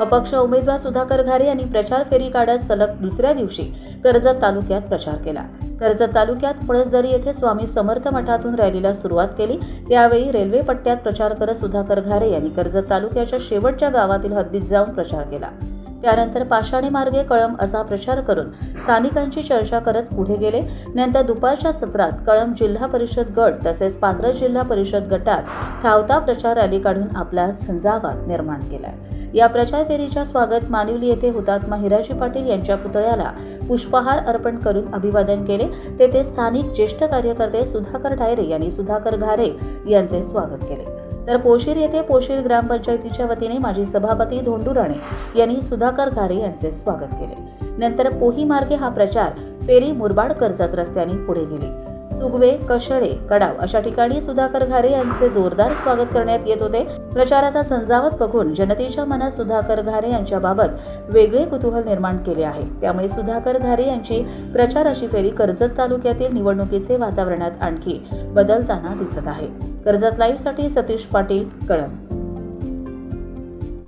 अपक्ष उमेदवार सुधाकर घारे यांनी प्रचार फेरी काढत सलग दुसऱ्या दिवशी कर्जत तालुक्यात प्रचार केला. कर्जत तालुक्यात पळसदरी येथे स्वामी समर्थ मठातून रॅलीला सुरुवात केली. त्यावेळी रेल्वे पट्ट्यात प्रचार करत सुधाकर घारे यांनी कर्जत तालुक्याच्या शेवटच्या गावातील हद्दीत जाऊन प्रचार केला. त्यानंतर पाषाणी मार्गे कळम असा प्रचार करून स्थानिकांची चर्चा करत पुढे गेले. नंतर दुपारच्या सत्रात कळम जिल्हा परिषद गट तसेच पाथरज जिल्हा परिषद गटात धावता प्रचार रॅली काढून आपला झंझावात निर्माण केला. या प्रचार फेरीच्या स्वागत मानिवली येथे हुतात्मा हिराजी पाटील यांच्या पुतळ्याला पुष्पहार अर्पण करून अभिवादन केले. तेथे स्थानिक ज्येष्ठ कार्यकर्ते सुधाकर डायरे यांनी सुधाकर घारे यांचे स्वागत केले. तर पोशीर येथे पोशीर ग्रामपंचायतीच्या वतीने माजी सभापती धोंडू राणे यांनी सुधाकर घारे यांचे स्वागत केले. नंतर पोही मार्गे हा प्रचार फेरी मुरबाड कर्जत रस्त्याने पुढे गेली. सुगवे कशळे कडाव अशा ठिकाणी सुधाकर घारे यांचे जोरदार स्वागत करण्यात येत होते. प्रचाराचा संजावत बघून जनतेच्या मनात सुधाकर घारे यांच्याबाबत वेगळे कुतूहल निर्माण केले आहे. त्यामुळे सुधाकर घारे यांची प्रचाराची फेरी कर्जत तालुक्यातील निवडणुकीचे वातावरणात आणखी बदलताना दिसत आहे. कर्जत लाईव्हसाठी सतीश पाटील कळम